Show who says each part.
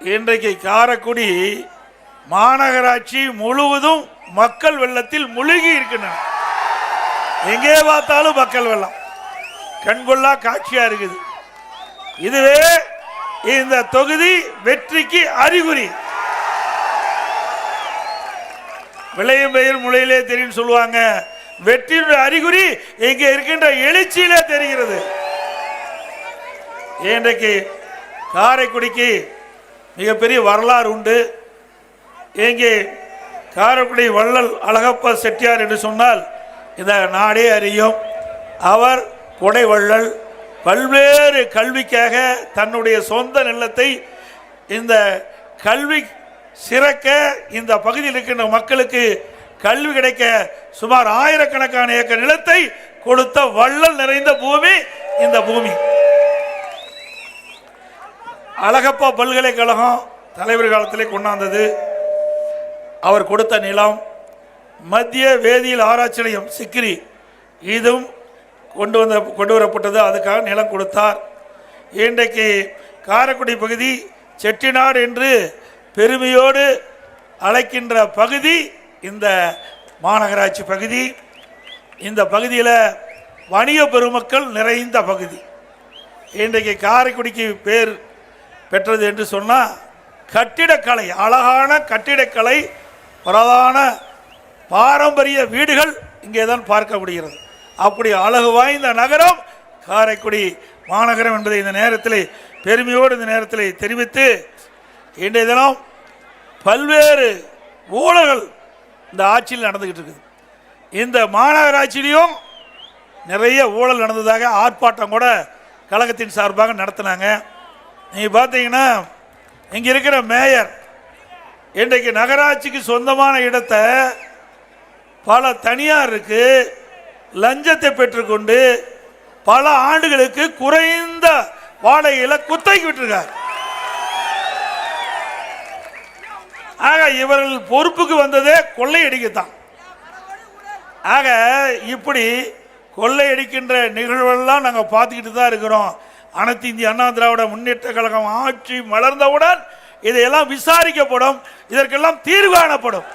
Speaker 1: இன்றைக்கு காரைக்குடி மாநகராட்சி முழுவதும் மக்கள் வெள்ளத்தில் முழுகி இருக்கின்றன. எங்கே பார்த்தாலும் மக்கள் வெள்ளம். கண்கொள்ளா காட்சியா இருக்குது. இதுவே இந்த தொகுதி வெற்றிக்கு அறிகுறி. விளையும் பெயர் முளையிலே தெரியும் சொல்லுவாங்க. வெற்றியுடைய அறிகுறி இங்க இருக்கின்ற எழுச்சியிலே தெரிகிறது. இன்றைக்கு காரைக்குடிக்கு மிகப்பெரிய வரலாறு உண்டு. இங்கே காரக்குடி வள்ளல் அழகப்பா செட்டியார் என்று சொன்னால் இந்த நாடே அறியும். அவர் கொடை வள்ளல். பல்வேறு கல்விக்காக தன்னுடைய சொந்த நிலத்தை இந்த கல்வி சிறக்க இந்த பகுதியில் இருக்கின்ற மக்களுக்கு கல்வி கிடைக்க சுமார் ஆயிரக்கணக்கான ஏக்கர் நிலத்தை கொடுத்த வள்ளல் நிறைந்த பூமி இந்த பூமி. அழகப்பா பல்கலைக்கழகம் தலைவர் காலத்திலே கொண்டாந்தது. அவர் கொடுத்த நிலம் மத்திய வேதியியல் ஆராய்ச்சி நிலையம் சிக்ரி. இதுவும் கொண்டு வந்த கொண்டு வரப்பட்டது. அதுக்காக நிலம் கொடுத்தார். இன்றைக்கு காரைக்குடி பகுதி செட்டிநாடு என்று பெருமையோடு அழைக்கின்ற பகுதி இந்த மாநகராட்சி பகுதி. இந்த பகுதியில் வணிக பெருமக்கள் நிறைந்த பகுதி. இன்றைக்கு காரைக்குடிக்கு பேர் பெற்றது என்று சொன்னால் கட்டிடக்கலை அழகான கட்டிடக்கலை பிரதான பாரம்பரிய வீடுகள் இங்கே தான் பார்க்க முடிகிறது. அப்படி அழகு வாய்ந்த நகரம் காரைக்குடி மாநகரம் என்பதை இந்த நேரத்தில் பெருமையோடு இந்த நேரத்தில் தெரிவித்து இன்றைய தினம் பல்வேறு ஊழல்கள் இந்த ஆட்சியில் நடந்துக்கிட்டு இருக்குது. இந்த மாநகராட்சியிலையும் நிறைய ஊழல் நடந்ததாக ஆர்ப்பாட்டம் கூட கழகத்தின் சார்பாக நடத்தினாங்க. நீங்கள் பார்த்தீங்கன்னா இங்கே இருக்கிற மேயர் இன்றைக்கு நகராட்சிக்கு சொந்தமான இடத்தை பல தனியாருக்கு லஞ்சத்தை பெற்றுக்கொண்டு பல ஆண்டுகளுக்கு குறைந்த வாடகையில் குத்தகி விட்டுருக்கார். ஆக இவர்கள் பொறுப்புக்கு வந்ததே கொள்ளையடிக்கத்தான். ஆக இப்படி கொள்ளையடிக்கின்ற நிகழ்வுகள்லாம் நாங்கள் பார்த்துக்கிட்டு தான் இருக்கிறோம். அனைத்து இந்திய அண்ணா திராவிட முன்னேற்ற கழகம் ஆட்சி மலர்ந்தவுடன் இதையெல்லாம் விசாரிக்கப்படும் இதற்கெல்லாம் தீர்வு காணப்படும்.